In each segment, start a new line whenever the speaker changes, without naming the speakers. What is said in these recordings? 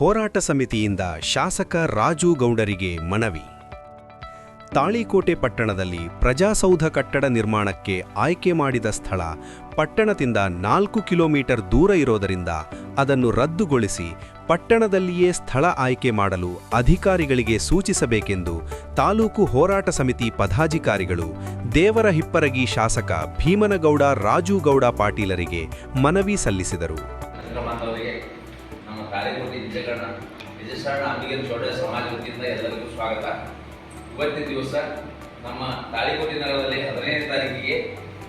ಹೋರಾಟ ಸಮಿತಿಯಿಂದ ಶಾಸಕ ರಾಜು ಗೌಡರಿಗೆ ಮನವಿ. ತಾಳಿಕೋಟೆ ಪಟ್ಟಣದಲ್ಲಿ ಪ್ರಜಾಸೌಧ ಕಟ್ಟಡ ನಿರ್ಮಾಣಕ್ಕೆ ಆಯ್ಕೆ ಮಾಡಿದ ಸ್ಥಳ ಪಟ್ಟಣದಿಂದ ನಾಲ್ಕು ಕಿಲೋಮೀಟರ್ ದೂರ ಇರೋದರಿಂದ ಅದನ್ನು ರದ್ದುಗೊಳಿಸಿ ಪಟ್ಟಣದಲ್ಲಿಯೇ ಸ್ಥಳ ಆಯ್ಕೆ ಮಾಡಲು ಅಧಿಕಾರಿಗಳಿಗೆ ಸೂಚಿಸಬೇಕೆಂದು ತಾಲೂಕು ಹೋರಾಟ ಸಮಿತಿ ಪದಾಧಿಕಾರಿಗಳು ದೇವರ ಹಿಪ್ಪರಗಿ ಶಾಸಕ ಭೀಮನಗೌಡ ರಾಜುಗೌಡ ಪಾಟೀಲರಿಗೆ ಮನವಿ ಸಲ್ಲಿಸಿದರು.
ವಿಜಯಶರಣ ಅಮ್ಮಿಗೇನು ಚೌಡಯ್ಯ ಸಮಾಜ ವತಿಯಿಂದ ಎಲ್ಲರಿಗೂ ಸ್ವಾಗತ. ಇವತ್ತಿನ ದಿವಸ ನಮ್ಮ ತಾಳಿಕೋಟೆ ನಗರದಲ್ಲಿ ಹದಿನೈದನೇ ತಾರೀಕಿಗೆ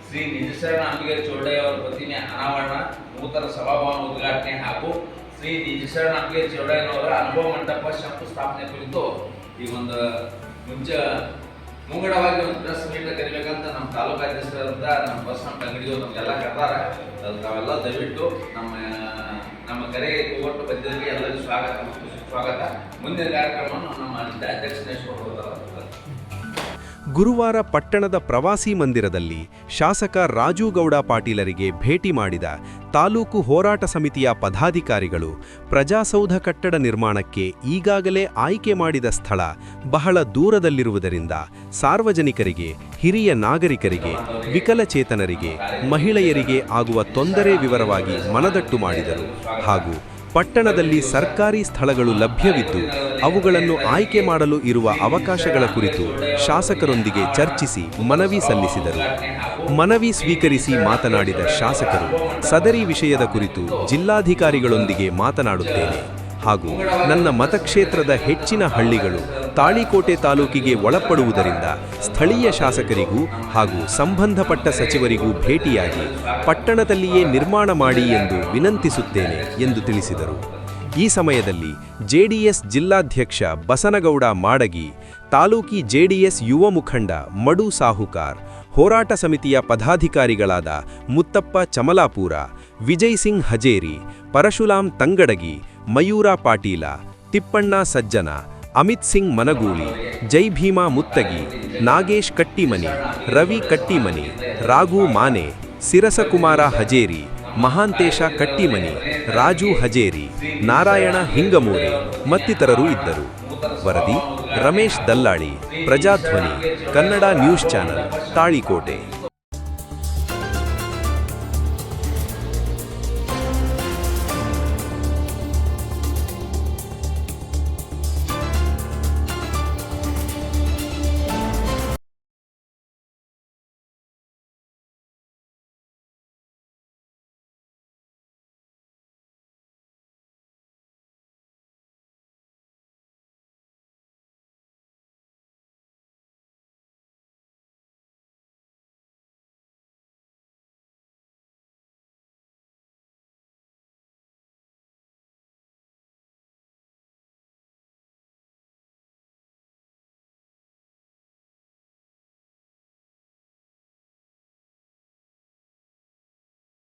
ಶ್ರೀ ನಿಜಶರಣ ಅಂಬಿಗೆ ಚೌಡಯ್ಯ ಅವರ ಪ್ರತಿಮೆ ಅನಾವರಣ, ನೂತನ ಸಭಾಭವನ ಉದ್ಘಾಟನೆ ಹಾಗೂ ಶ್ರೀ ನಿಜಶರಣ ಅಂಬಿಗೆ ಚೌಡಯ್ಯನವರ ಅನುಭವ ಮಂಟಪ ಶಂಕುಸ್ಥಾಪನೆ ಕುರಿತು ಈ ಒಂದು ಮುಂಚೆ ಮುಂಗಡವಾಗಿ ಒಂದು ಪ್ರೆಸ್ ಮೀಟ್ ಕರಿಬೇಕಂತ ನಮ್ಮ ತಾಲೂಕಾ ಅಧ್ಯಕ್ಷರಂತ ನಮ್ಮ ಬಸ್ ನಮ್ಮ ಅಂಗಡಿಯವರು ನಮಗೆಲ್ಲ ಕರ್ತಾರೆ ಅದು ತಾವೆಲ್ಲ ದಯವಿಟ್ಟು ನಮ್ಮ ಬಂದಿದ್ದಕ್ಕೆ ಎಲ್ಲರಿಗೂ ಸ್ವಾಗತ ಮತ್ತು ಸುಸ್ವಾಗತ. ಮುಂದಿನ ಕಾರ್ಯಕ್ರಮವನ್ನು ನಮ್ಮ ಹೋಗ್ತಾರೆ
ಗುರುವಾರ ಪಟ್ಟಣದ ಪ್ರವಾಸಿ ಮಂದಿರದಲ್ಲಿ ಶಾಸಕ ರಾಜುಗೌಡ ಪಾಟೀಲರಿಗೆ ಭೇಟಿ ಮಾಡಿದ ತಾಲೂಕು ಹೋರಾಟ ಸಮಿತಿಯ ಪದಾಧಿಕಾರಿಗಳು ಪ್ರಜಾಸೌಧ ಕಟ್ಟಡ ನಿರ್ಮಾಣಕ್ಕೆ ಈಗಾಗಲೇ ಆಯ್ಕೆ ಮಾಡಿದ ಸ್ಥಳ ಬಹಳ ದೂರದಲ್ಲಿರುವುದರಿಂದ ಸಾರ್ವಜನಿಕರಿಗೆ, ಹಿರಿಯ ನಾಗರಿಕರಿಗೆ, ವಿಕಲಚೇತನರಿಗೆ, ಮಹಿಳೆಯರಿಗೆ ಆಗುವ ತೊಂದರೆ ವಿವರವಾಗಿ ಮನದಟ್ಟು ಮಾಡಿದರು ಹಾಗೂ ಪಟ್ಟಣದಲ್ಲಿ ಸರ್ಕಾರಿ ಸ್ಥಳಗಳು ಲಭ್ಯವಿದ್ದು, ಅವುಗಳನ್ನು ಆಯ್ಕೆ ಮಾಡಲು ಇರುವ ಅವಕಾಶಗಳ ಕುರಿತು ಶಾಸಕರೊಂದಿಗೆ ಚರ್ಚಿಸಿ ಮನವಿ ಸಲ್ಲಿಸಿದರು. ಮನವಿ ಸ್ವೀಕರಿಸಿ ಮಾತನಾಡಿದ ಶಾಸಕರು, ಸದರಿ ವಿಷಯದ ಕುರಿತು ಜಿಲ್ಲಾಧಿಕಾರಿಗಳೊಂದಿಗೆ ಮಾತನಾಡುತ್ತೇನೆ. ಹಾಗೂ ನನ್ನ ಮತಕ್ಷೇತ್ರದ ಹೆಚ್ಚಿನ ಹಳ್ಳಿಗಳು ತಾಳಿಕೋಟೆ ತಾಲೂಕಿಗೆ ಒಳಪಡುವುದರಿಂದ ಸ್ಥಳೀಯ ಶಾಸಕರಿಗೂ ಹಾಗೂ ಸಂಬಂಧಪಟ್ಟ ಸಚಿವರಿಗೂ ಭೇಟಿಯಾಗಿ ಪಟ್ಟಣದಲ್ಲಿಯೇ ನಿರ್ಮಾಣ ಮಾಡಿ ಎಂದು ವಿನಂತಿಸುತ್ತೇನೆ ಎಂದು ತಿಳಿಸಿದರು. ಈ ಸಮಯದಲ್ಲಿ ಜೆಡಿಎಸ್ ಜಿಲ್ಲಾಧ್ಯಕ್ಷ ಬಸನಗೌಡ ಮಾಡಗಿ, ತಾಲೂಕಿ ಜೆಡಿಎಸ್ ಯುವ ಮುಖಂಡ ಮಡು ಸಾಹುಕಾರ್, ಹೋರಾಟ ಸಮಿತಿಯ ಪದಾಧಿಕಾರಿಗಳಾದ ಮುತ್ತಪ್ಪ ಚಮಲಾಪುರ, ವಿಜಯ್ ಸಿಂಗ್ ಹಜೇರಿ ಪರಶುಲಾಂ ತಂಗಡಗಿ, ಮಯೂರ ಪಾಟೀಲ, ತಿಪ್ಪಣ್ಣ ಸಜ್ಜನ ಅಮಿತ್ ಸಿಂಗ್ ಮನಗೂಳಿ, ಜೈ ಭೀಮಾ ಮುತ್ತಗಿ, ನಾಗೇಶ್ ಕಟ್ಟಿಮನಿ, ರವಿ ಕಟ್ಟಿಮನಿ, ರಾಘು ಮಾನೆ, ಸಿರಸಕುಮಾರ ಹಜೇರಿ, ಮಹಾಂತೇಶ ಕಟ್ಟಿಮನಿ, ರಾಜು ಹಜೇರಿ, ನಾರಾಯಣ ಹಿಂಗಮೂರೆ ಮತ್ತಿತರರು ಇದ್ದರು. ವರದಿ, ರಮೇಶ್ ದಲ್ಲಾಳಿ, ಪ್ರಜಾಧ್ವನಿ, ಕನ್ನಡ ನ್ಯೂಸ್ ಚಾನೆಲ್, ತಾಳಿಕೋಟೆ.